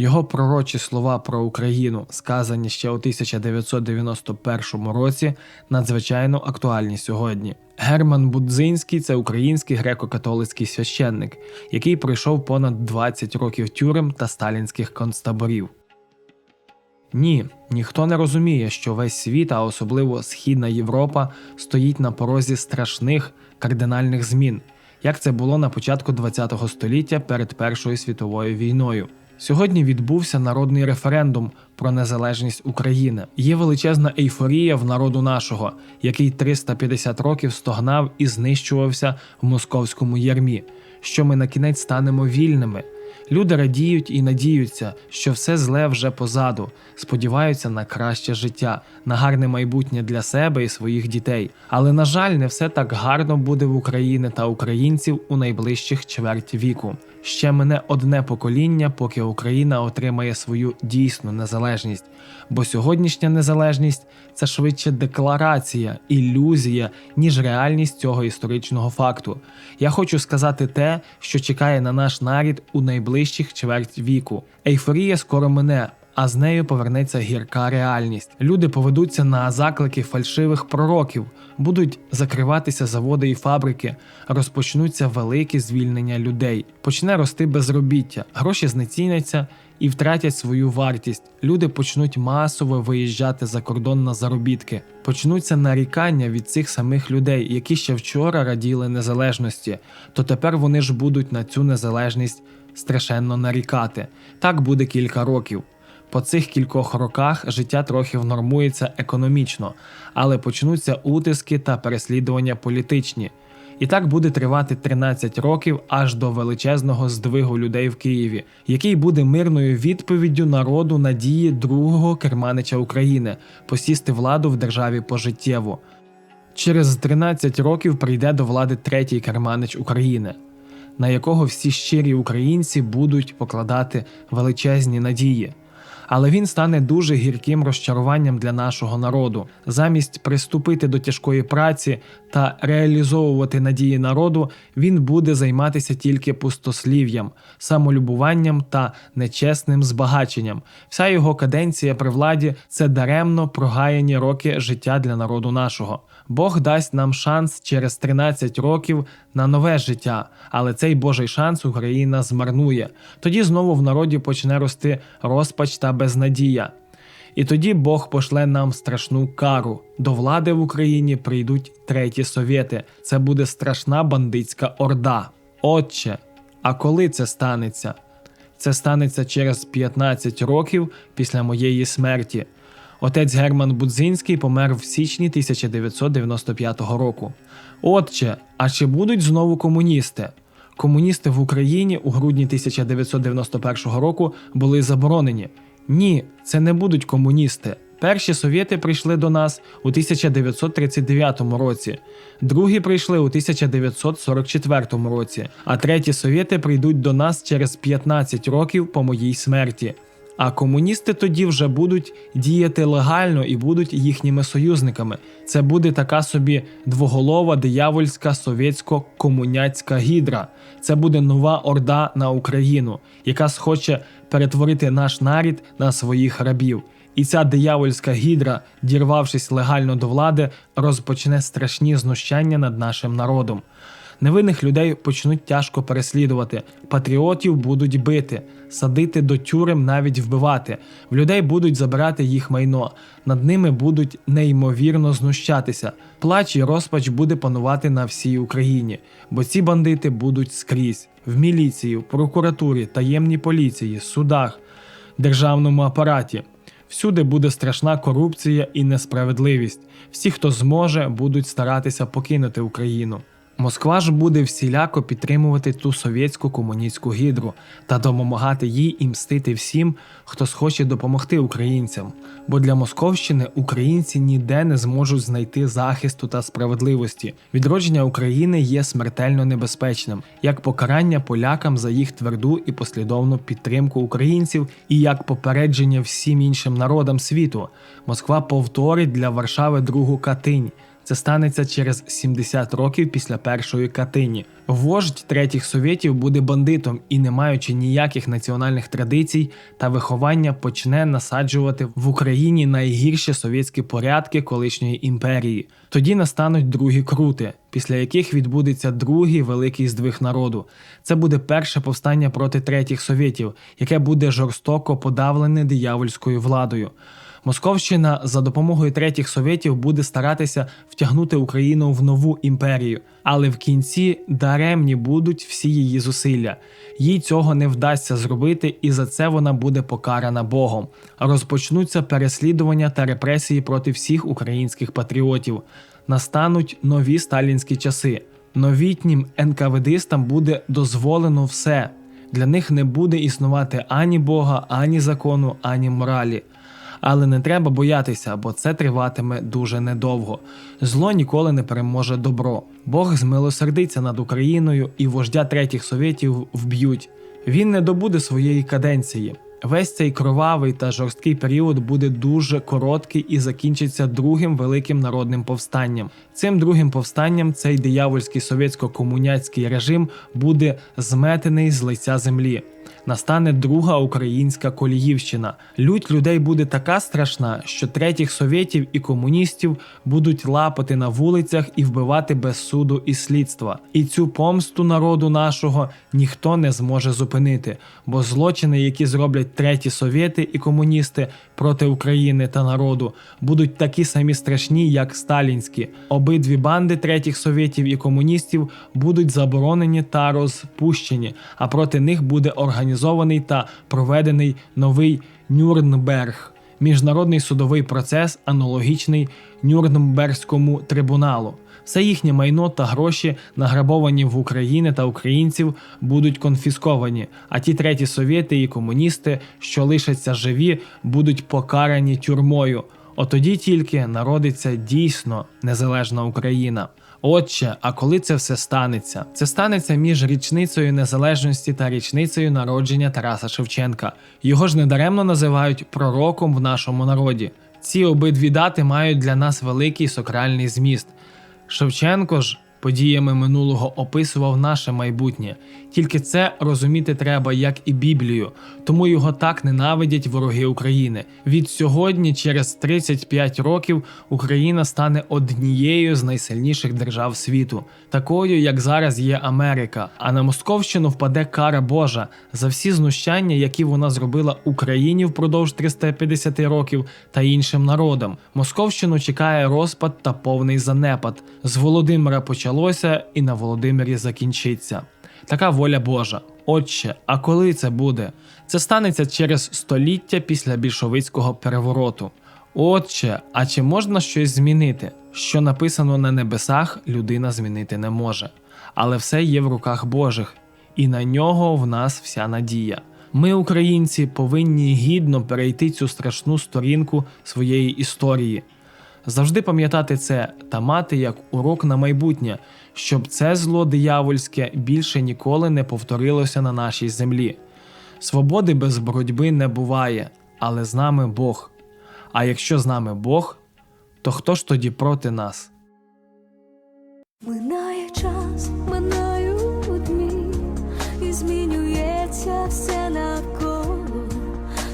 Його пророчі слова про Україну, сказані ще у 1991 році, надзвичайно актуальні сьогодні. Герман Будзинський це український греко-католицький священник, який пройшов понад 20 років тюрем та сталінських концтаборів. Ні, ніхто не розуміє, що весь світ, а особливо Східна Європа, стоїть на порозі страшних кардинальних змін, як це було на початку ХХ століття перед Першою світовою війною. Сьогодні відбувся народний референдум про незалежність України. Є величезна ейфорія в народу нашого, який 350 років стогнав і знищувався в московському ярмі, що ми на кінець станемо вільними. Люди радіють і надіються, що все зле вже позаду, сподіваються на краще життя, на гарне майбутнє для себе і своїх дітей. Але на жаль, не все так гарно буде в Україні та українців у найближчих чверть віку. Ще мене одне покоління, поки Україна отримає свою дійсну незалежність. Бо сьогоднішня незалежність це швидше декларація, ілюзія, ніж реальність цього історичного факту. Я хочу сказати те, що чекає на наш нарід у найближчих чверть віку. Ейфорія скоро мине. А з нею повернеться гірка реальність. Люди поведуться на заклики фальшивих пророків, будуть закриватися заводи і фабрики, розпочнуться великі звільнення людей. Почне рости безробіття, гроші знеціняться і втратять свою вартість. Люди почнуть масово виїжджати за кордон на заробітки. Почнуться нарікання від цих самих людей, які ще вчора раділи незалежності, то тепер вони ж будуть на цю незалежність страшенно нарікати. Так буде кілька років. По цих кількох роках життя трохи внормується економічно, але почнуться утиски та переслідування політичні. І так буде тривати 13 років аж до величезного здвигу людей в Києві, який буде мирною відповіддю народу надії другого керманича України посісти владу в державі пожиттєво. Через 13 років прийде до влади третій керманич України, на якого всі щирі українці будуть покладати величезні надії але він стане дуже гірким розчаруванням для нашого народу. Замість приступити до тяжкої праці та реалізовувати надії народу, він буде займатися тільки пустослів'ям, самолюбуванням та нечесним збагаченням. Вся його каденція при владі це даремно прогаяні роки життя для народу нашого. Бог дасть нам шанс через 13 років на нове життя, але цей Божий шанс Україна змарнує. Тоді знову в народі почне рости розпач та безнадія. І тоді Бог пошле нам страшну кару. До влади в Україні прийдуть треті совєти. Це буде страшна бандитська орда. Отче, а коли це станеться? Це станеться через 15 років після моєї смерті. Отець Герман Будзинський помер в січні 1995 року. Отче, а чи будуть знову комуністи? Комуністи в Україні у грудні 1991 року були заборонені. Ні, це не будуть комуністи. Перші совєти прийшли до нас у 1939 році, другі прийшли у 1944 році, а треті совєти прийдуть до нас через 15 років по моїй смерті. А комуністи тоді вже будуть діяти легально і будуть їхніми союзниками. Це буде така собі двоголова диявольська совєтсько-комуняцька гідра. Це буде нова орда на Україну, яка схоче перетворити наш нарід на своїх рабів. І ця диявольська гідра, дірвавшись легально до влади, розпочне страшні знущання над нашим народом. Невинних людей почнуть тяжко переслідувати, патріотів будуть бити, садити до тюрем, навіть вбивати. В людей будуть забирати їх майно, над ними будуть неймовірно знущатися. Плач і розпач буде панувати на всій Україні, бо ці бандити будуть скрізь в міліції, в прокуратурі, таємній поліції, судах, державному апараті. Всюди буде страшна корупція і несправедливість. Всі, хто зможе, будуть старатися покинути Україну. Москва ж буде всіляко підтримувати ту совєтську комуністську гідру та допомагати їй і мстити всім, хто схоче допомогти українцям. Бо для Московщини українці ніде не зможуть знайти захисту та справедливості. Відродження України є смертельно небезпечним, як покарання полякам за їх тверду і послідовну підтримку українців, і як попередження всім іншим народам світу. Москва повторить для Варшави другу Катинь. Це станеться через 70 років після першої катині. Вождь третіх совєтів буде бандитом і, не маючи ніяких національних традицій та виховання, почне насаджувати в Україні найгірші совєтські порядки колишньої імперії. Тоді настануть другі крути, після яких відбудеться другий великий здвиг народу. Це буде перше повстання проти третіх совєтів, яке буде жорстоко подавлене диявольською владою. Московщина за допомогою третіх совєтів буде старатися втягнути Україну в нову імперію, але в кінці даремні будуть всі її зусилля. Їй цього не вдасться зробити, і за це вона буде покарана Богом. Розпочнуться переслідування та репресії проти всіх українських патріотів. Настануть нові сталінські часи. Новітнім НКВДистам буде дозволено все. Для них не буде існувати ані Бога, ані закону, ані моралі. Але не треба боятися, бо це триватиме дуже недовго. Зло ніколи не переможе добро. Бог змилосердиться над Україною і вождя третіх совєтів вб'ють. Він не добуде своєї каденції. Весь цей кровавий та жорсткий період буде дуже короткий і закінчиться другим великим народним повстанням. Цим другим повстанням цей диявольський совєтсько-комуняцький режим буде зметений з лиця землі. Настане друга українська коліївщина. Лють людей буде така страшна, що третіх совєтів і комуністів будуть лапати на вулицях і вбивати без суду і слідства. І цю помсту народу нашого ніхто не зможе зупинити, бо злочини, які зроблять треті совєти і комуністи проти України та народу, будуть такі самі страшні, як сталінські. Обидві банди третіх совєтів і комуністів будуть заборонені та розпущені, а проти них буде організований та проведений новий Нюрнберг. Міжнародний судовий процес, аналогічний Нюрнберзькому трибуналу. Все їхнє майно та гроші, награбовані в України та українців, будуть конфісковані, а ті треті совєти і комуністи, що лишаться живі, будуть покарані тюрмою. Отоді тільки народиться дійсно незалежна Україна. Отче, а коли це все станеться? Це станеться між річницею незалежності та річницею народження Тараса Шевченка. Його ж недаремно називають пророком в нашому народі. Ці обидві дати мають для нас великий сокральний зміст. Шевченко ж подіями минулого описував наше майбутнє. Тільки це розуміти треба, як і Біблію, тому його так ненавидять вороги України. Від сьогодні, через 35 років, Україна стане однією з найсильніших держав світу, такою, як зараз є Америка. А на Московщину впаде кара Божа за всі знущання, які вона зробила Україні впродовж 350 років та іншим народам. Московщину чекає розпад та повний занепад. З Володимира почалося і на Володимирі закінчиться. Така воля Божа. Отче, а коли це буде? Це станеться через століття після більшовицького перевороту. Отче, а чи можна щось змінити? Що написано на небесах, людина змінити не може. Але все є в руках Божих, і на нього в нас вся надія. Ми, українці, повинні гідно перейти цю страшну сторінку своєї історії. Завжди пам'ятати це та мати як урок на майбутнє, щоб це зло диявольське більше ніколи не повторилося на нашій землі. Свободи без боротьби не буває, але з нами Бог. А якщо з нами Бог, то хто ж тоді проти нас? Минає час, минають дні, і змінюється все навколо,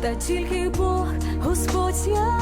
та тільки Бог, Господь святий,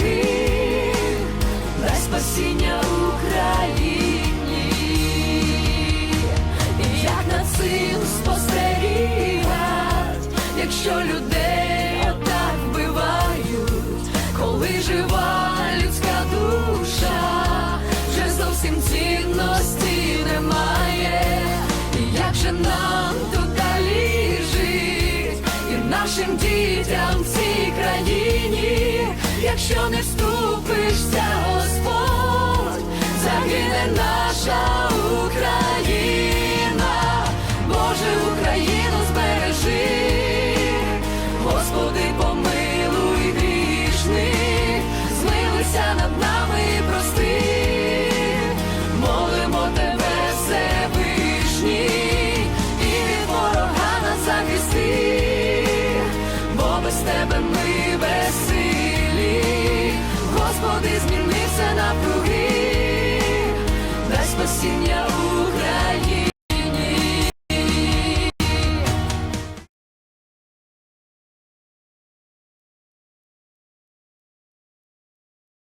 зовсім цінності немає. І як же нам тут далі жить, і нашим дітям в цій країні, якщо не вступишся, Господь, загине наша тебе ми веселі, Господи, змінився напруги, без спасіння у.